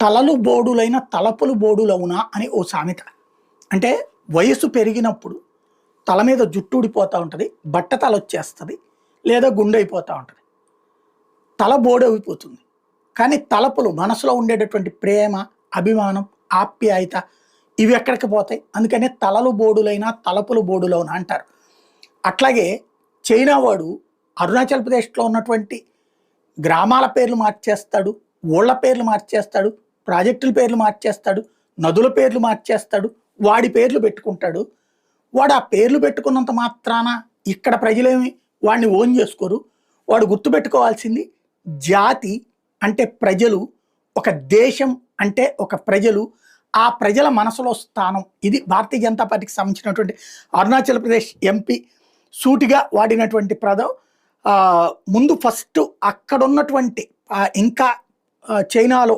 తలలు బోడులైన తలపులు బోడులవునా అని ఓ సామెత. అంటే వయసు పెరిగినప్పుడు తల మీద జుట్టు ఊడిపోతూ ఉంటుంది బట్ట తల వచ్చేస్తుంది లేదా గుండె అయిపోతూ ఉంటుంది. తల బోడైపోతుంది కానీ తలపులు మనసులో ఉండేటటువంటి ప్రేమ అభిమానం ఆప్యాయత ఇవి ఎక్కడికి పోతాయి? అందుకనే తలలు బోడులైనా తలపులు బోడులవునా అంటారు. అట్లాగే చైనా వాడు అరుణాచల్ ప్రదేశ్లో ఉన్నటువంటి గ్రామాల పేర్లు మార్చేస్తాడు ఊళ్ళ పేర్లు మార్చేస్తాడు ప్రాజెక్టుల పేర్లు మార్చేస్తాడు నదుల పేర్లు మార్చేస్తాడు వాడి పేర్లు పెట్టుకుంటాడు. వాడు ఆ పేర్లు పెట్టుకున్నంత మాత్రాన ఇక్కడ ప్రజలేమి వాడిని ఓన్ చేసుకోరు. వాడు గుర్తుపెట్టుకోవాల్సింది జాతి అంటే ప్రజలు ఒక దేశం అంటే ఒక ప్రజలు ఆ ప్రజల మనసులో స్థానం. ఇది భారతీయ జనతా పార్టీకి సంబంధించినటువంటి అరుణాచల్ ప్రదేశ్ ఎంపీ సూటిగా వాడినటువంటి ప్రదం. ముందు ఫస్ట్ అక్కడ ఉన్నటువంటి ఇంకా చైనాలో